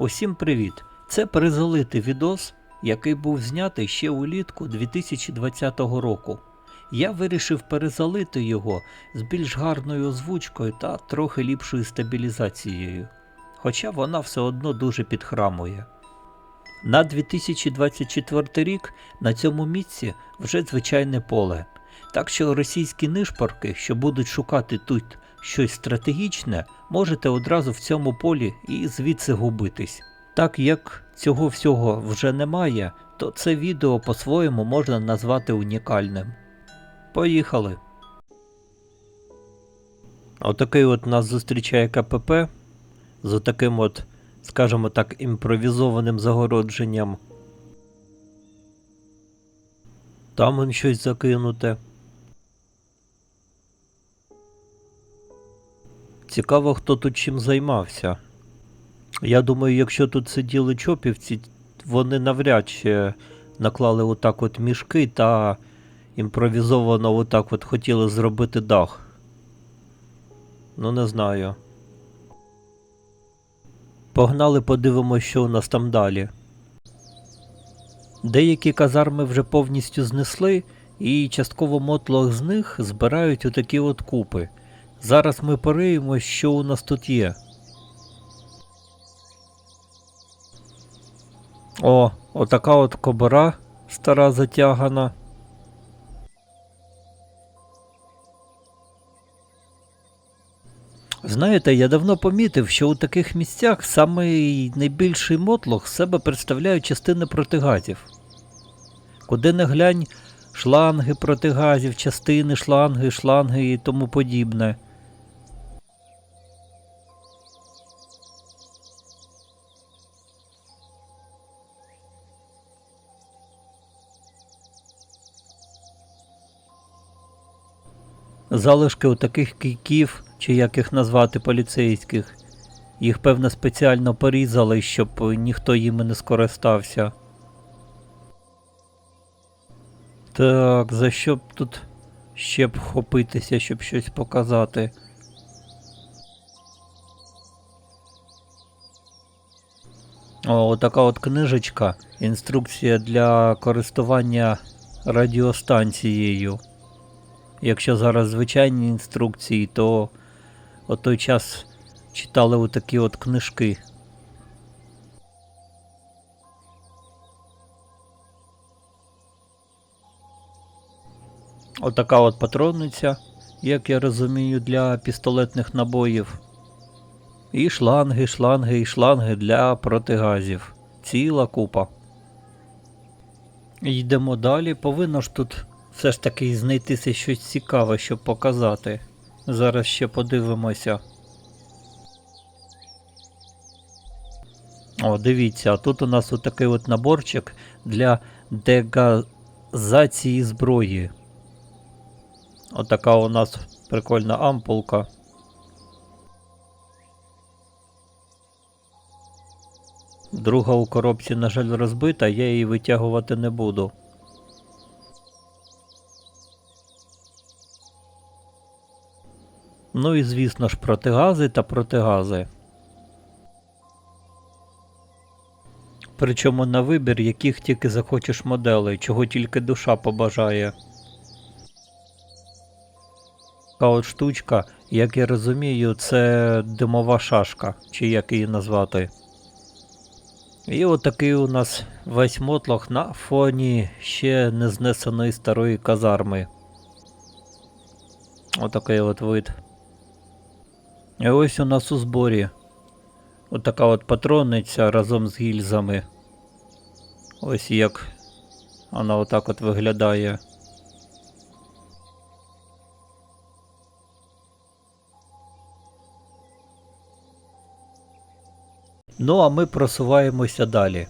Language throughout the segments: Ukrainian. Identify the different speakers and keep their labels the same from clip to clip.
Speaker 1: Усім привіт! Це перезалитий відос, який був знятий ще улітку 2020 року. Я вирішив перезалити його з більш гарною озвучкою та трохи ліпшою стабілізацією, хоча вона все одно дуже підхрамує. На 2024 рік на цьому місці вже звичайне поле. Так що російські нишпорки, що будуть шукати тут щось стратегічне, можете одразу в цьому полі і звідси губитись. Так як цього всього вже немає, то це відео по-своєму можна назвати унікальним. Поїхали. Отакий от нас зустрічає КПП з отаким от, скажімо так, імпровізованим загородженням. Там он щось закинуте. Цікаво, хто тут чим займався. Я думаю, якщо тут сиділи чопівці, вони навряд чи наклали отак от мішки та імпровізовано отак от хотіли зробити дах. Ну, не знаю. Погнали, подивимось, що у нас там далі. Деякі казарми вже повністю знесли, і частково мотлох з них збирають отакі от купи. Зараз ми пориємо, що у нас тут є. О, отака от кобора стара затягана. Знаєте, я давно помітив, що у таких місцях самий найбільший мотлох себе представляють частини протигазів. Куди не глянь, шланги протигазів, частини шланги, шланги і тому подібне. Залишки у таких кийків, чи як їх назвати поліцейських, їх певно спеціально порізали, щоб ніхто їми не скористався. Так, за що б тут ще б вхопитися, щоб щось показати? О, отака от книжечка. Інструкція для користування радіостанцією. Якщо зараз звичайні інструкції, то о той час читали отакі от книжки. Отака от патронниця, як я розумію, для пістолетних набоїв. І шланги, шланги, і шланги для протигазів. Ціла купа. Йдемо далі. Повинно ж тут все ж таки знайтися щось цікаве, щоб показати. Зараз ще подивимося. О, дивіться, а тут у нас отакий от наборчик для дегазації зброї. Отака у нас прикольна ампулка. Друга у коробці, на жаль, розбита, я її витягувати не буду. Ну і звісно ж протигази та протигази. Причому на вибір, яких тільки захочеш моделей, чого тільки душа побажає. Така от штучка, як я розумію, це димова шашка, чи як її назвати. І отакий у нас весь мотлох на фоні ще не знесеної старої казарми. Отакий от вид. І ось у нас у зборі отака от патронниця разом з гільзами. Ось як вона отак от виглядає. Ну, а ми просуваємося далі.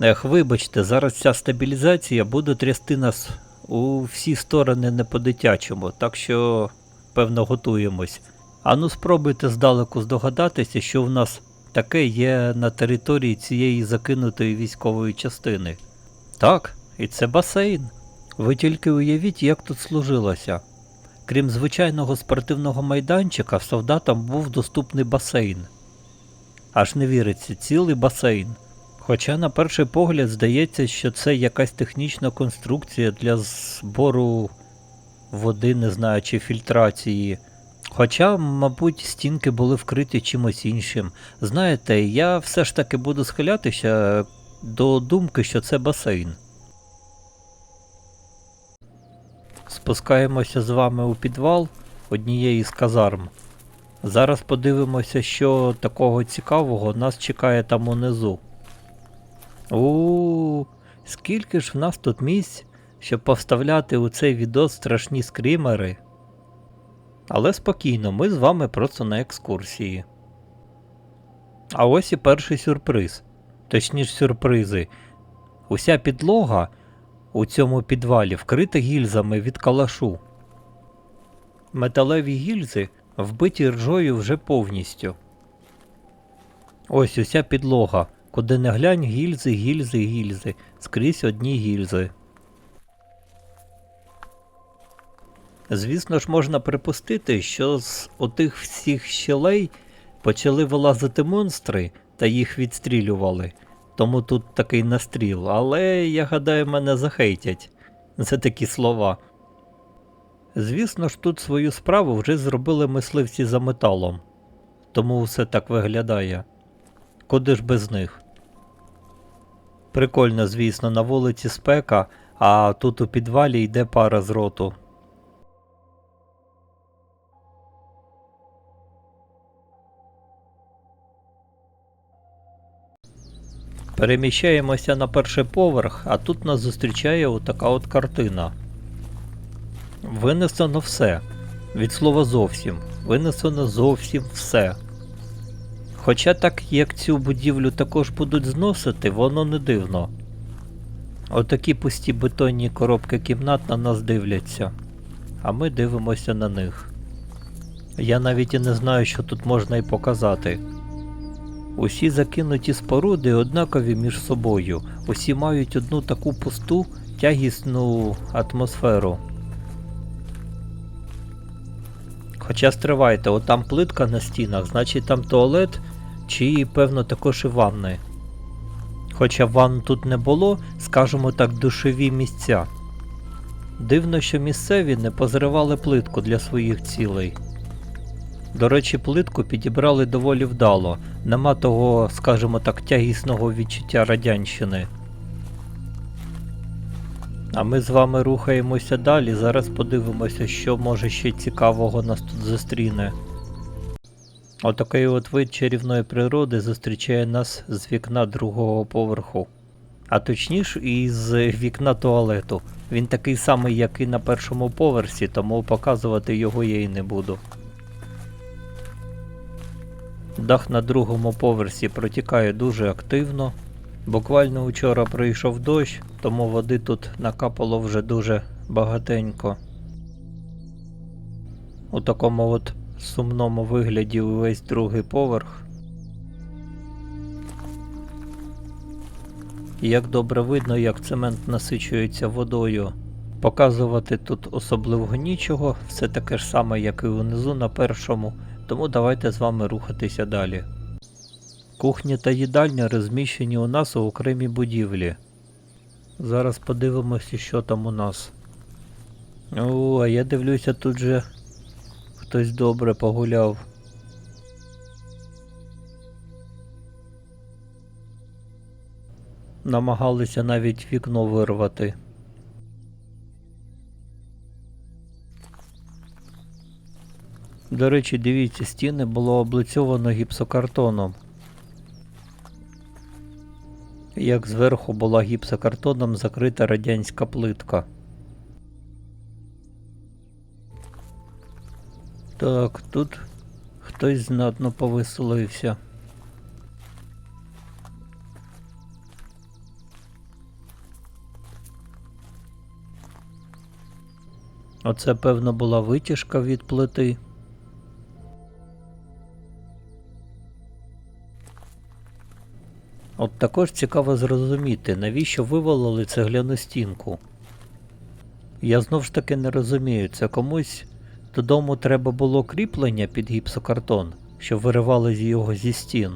Speaker 1: Ех, вибачте, зараз ця стабілізація буде трясти нас у всі сторони не по-дитячому, так що, певно, готуємось. Ану, спробуйте здалеку здогадатися, що в нас таке є на території цієї закинутої військової частини. Так, і це басейн. Ви тільки уявіть, як тут служилося. Крім звичайного спортивного майданчика, солдатам був доступний басейн. Аж не віриться, цілий басейн. Хоча на перший погляд здається, що це якась технічна конструкція для збору води, не знаю, чи фільтрації. Хоча, мабуть, стінки були вкриті чимось іншим. Знаєте, я все ж таки буду схилятися до думки, що це басейн. Спускаємося з вами у підвал однієї з казарм. Зараз подивимося, що такого цікавого нас чекає там унизу. У, скільки ж в нас тут місць, щоб поставляти у цей відос страшні скрімери. Але спокійно, ми з вами просто на екскурсії. А ось і перший сюрприз. Точніше сюрпризи. Уся підлога у цьому підвалі вкрита гільзами від калашу. Металеві гільзи вбиті ржою вже повністю. Ось уся підлога. Куди не глянь, гільзи, гільзи, гільзи. Скрізь одні гільзи. Звісно ж, можна припустити, що з отих всіх щелей почали вилазити монстри та їх відстрілювали. Тому тут такий настріл. Але я гадаю, мене захейтять за такі слова. Звісно ж, тут свою справу вже зробили мисливці за металом. Тому все так виглядає. Куди ж без них? Прикольно, звісно, на вулиці спека, а тут у підвалі йде пара з роту. Переміщаємося на перший поверх, а тут нас зустрічає отака от картина. Винесено все. Від слова зовсім. Винесено зовсім все. Хоча так як цю будівлю також будуть зносити, воно не дивно. Отакі пусті бетонні коробки кімнат на нас дивляться, а ми дивимося на них. Я навіть і не знаю, що тут можна і показати. Усі закинуті споруди однакові між собою, усі мають одну таку пусту, тягісну атмосферу. Хоча стривайте, от там плитка на стінах, значить там туалет чи, певно, також і ванни. Хоча ванн тут не було, скажімо так, душові місця. Дивно, що місцеві не позривали плитку для своїх цілей. До речі, плитку підібрали доволі вдало, нема того, скажімо так, тягісного відчуття радянщини. А ми з вами рухаємося далі. Зараз подивимося, що може ще цікавого нас тут зустріне. Отакий от вид чарівної природи зустрічає нас з вікна другого поверху. А точніше, із вікна туалету. Він такий самий, як і на першому поверсі, тому показувати його я і не буду. Дах на другому поверсі протікає дуже активно. Буквально вчора прийшов дощ, тому води тут накапало вже дуже багатенько. У такому от сумному вигляді увесь другий поверх. Як добре видно, як цемент насичується водою. Показувати тут особливо нічого, все таке ж саме, як і внизу на першому, тому давайте з вами рухатися далі. Кухня та їдальня розміщені у нас у окремій будівлі. Зараз подивимося, що там у нас. О, а я дивлюся, тут же хтось добре погуляв. Намагалися навіть вікно вирвати. До речі, дивіться, стіни було облицьовано гіпсокартоном. Як зверху була гіпсокартоном закрита радянська плитка. Так, тут хтось знатно повеселився. Оце, певно, була витяжка від плити. От також цікаво зрозуміти, навіщо вивалили цегляну стінку. Я знов ж таки не розумію, це комусь додому треба було кріплення під гіпсокартон, що виривали його зі стін.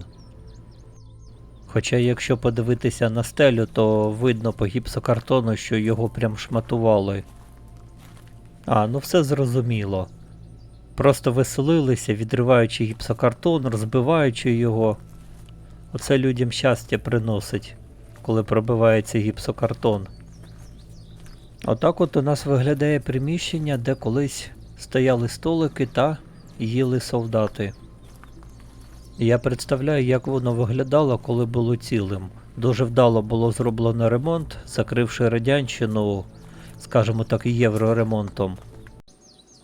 Speaker 1: Хоча, якщо подивитися на стелю, то видно по гіпсокартону, що його прям шматували. А, ну все зрозуміло. Просто веселилися, відриваючи гіпсокартон, розбиваючи його. Оце людям щастя приносить, коли пробивається гіпсокартон. Отак от у нас виглядає приміщення, де колись стояли столики та їли солдати. Я представляю, як воно виглядало, коли було цілим. Дуже вдало було зроблено ремонт, закривши радянщину, скажімо так, євроремонтом.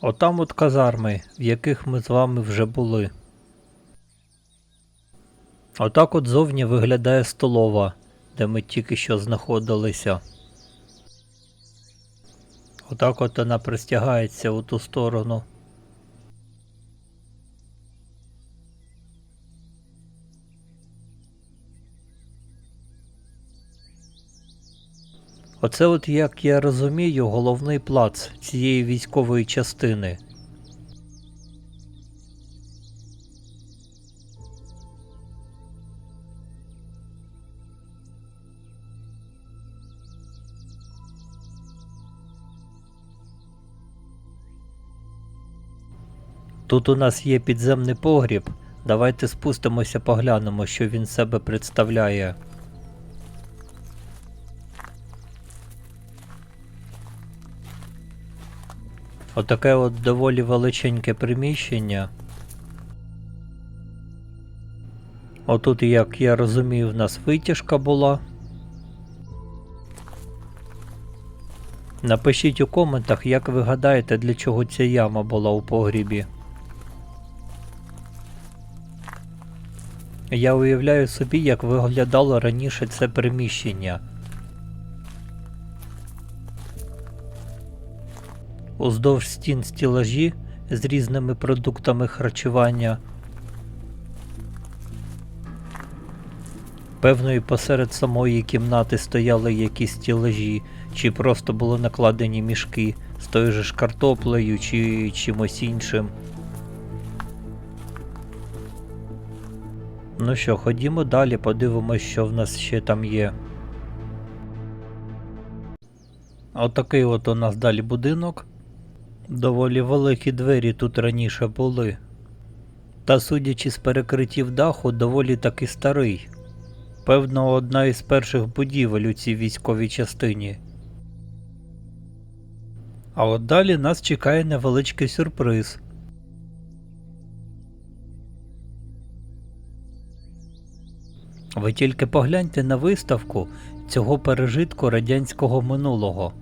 Speaker 1: Отам от казарми, в яких ми з вами вже були. Отак от зовні виглядає столова, де ми тільки що знаходилися. Отак от вона простягається у ту сторону. Оце от, як я розумію, головний плац цієї військової частини. Тут у нас є підземний погріб. Давайте спустимося поглянемо, що він себе представляє. Отаке от доволі величеньке приміщення. Отут, як я розумію, в нас витяжка була. Напишіть у коментах, як ви гадаєте, для чого ця яма була у погрібі. Я уявляю собі, як виглядало раніше це приміщення. Уздовж стін стілажі з різними продуктами харчування. Певно, і посеред самої кімнати стояли якісь стілажі, чи просто були накладені мішки з тою ж картоплею чи чимось іншим. Ну що, ходімо далі, подивимось, що в нас ще там є. Отакий от у нас далі будинок. Доволі великі двері тут раніше були. Та судячи з перекриттів даху, доволі таки старий. Певно, одна із перших будівель у цій військовій частині. А от далі нас чекає невеличкий сюрприз. Ви тільки погляньте на виставку цього пережитку радянського минулого.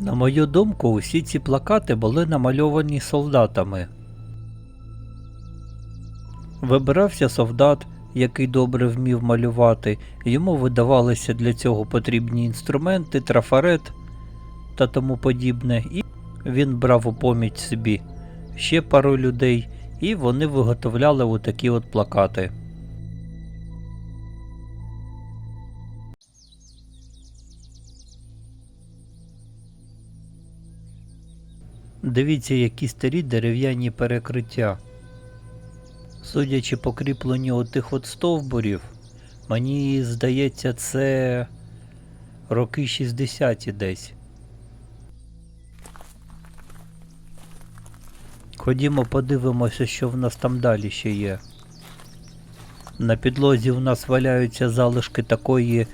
Speaker 1: На мою думку, усі ці плакати були намальовані солдатами. Вибирався солдат, який добре вмів малювати, йому видавалися для цього потрібні інструменти, трафарет та тому подібне, і він брав у поміч собі ще пару людей, і вони виготовляли отакі от плакати. Дивіться, які старі дерев'яні перекриття. Судячи по кріпленню отих от стовбурів, мені здається, це роки 60 десь. Ходімо подивимося, що в нас там далі ще є. На підлозі в нас валяються залишки такої,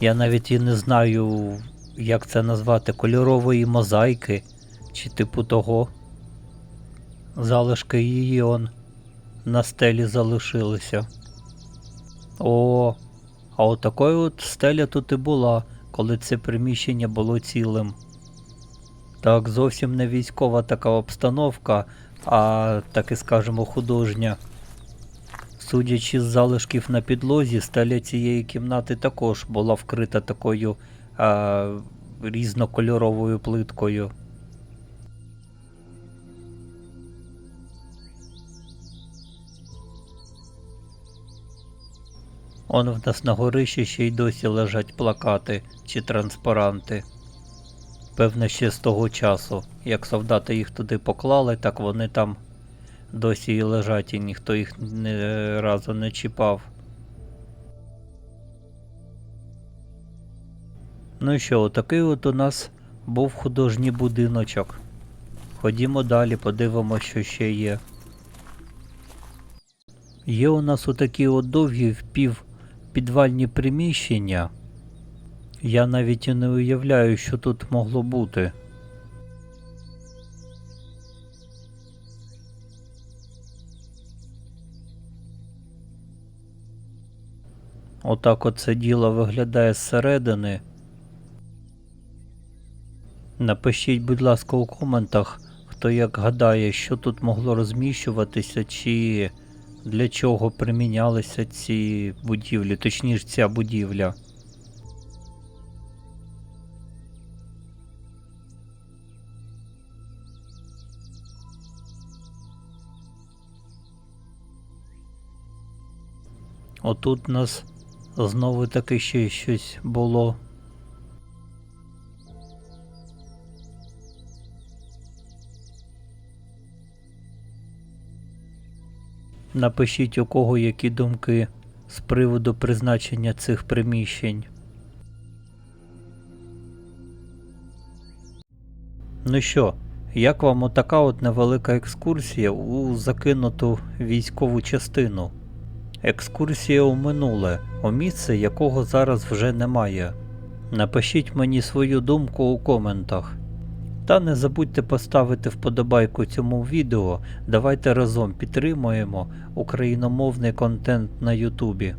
Speaker 1: я навіть і не знаю, як це назвати, кольорової мозаїки чи типу того. Залишки її он на стелі залишилися. О, а отакою от стеля тут і була, коли це приміщення було цілим. Так, зовсім не військова така обстановка, а так і скажемо художня. Судячи з залишків на підлозі, стеля цієї кімнати також була вкрита такою а, різнокольоровою плиткою. Он в нас на горищі ще й досі лежать плакати чи транспаранти. Певно, ще з того часу. Як солдати їх туди поклали, так вони там досі і лежать, і ніхто їх не разу не чіпав. Ну і що, отакий от у нас був художній будиночок. Ходімо далі, подивимося, що ще є. Є у нас отакі от довгі впівпідвальні приміщення. Я навіть і не уявляю, що тут могло бути. Отак от це діло виглядає зсередини. Напишіть, будь ласка, у коментах, хто як гадає, що тут могло розміщуватися, чи для чого примінялися ці будівлі, точніше ця будівля. Отут у нас знову таки ще щось було. Напишіть у кого які думки з приводу призначення цих приміщень. Ну що, як вам отака от невелика екскурсія у закинуту військову частину? Екскурсія у минуле, у місце якого зараз вже немає. Напишіть мені свою думку у коментах. Та не забудьте поставити вподобайку цьому відео. Давайте разом підтримуємо україномовний контент на Ютубі.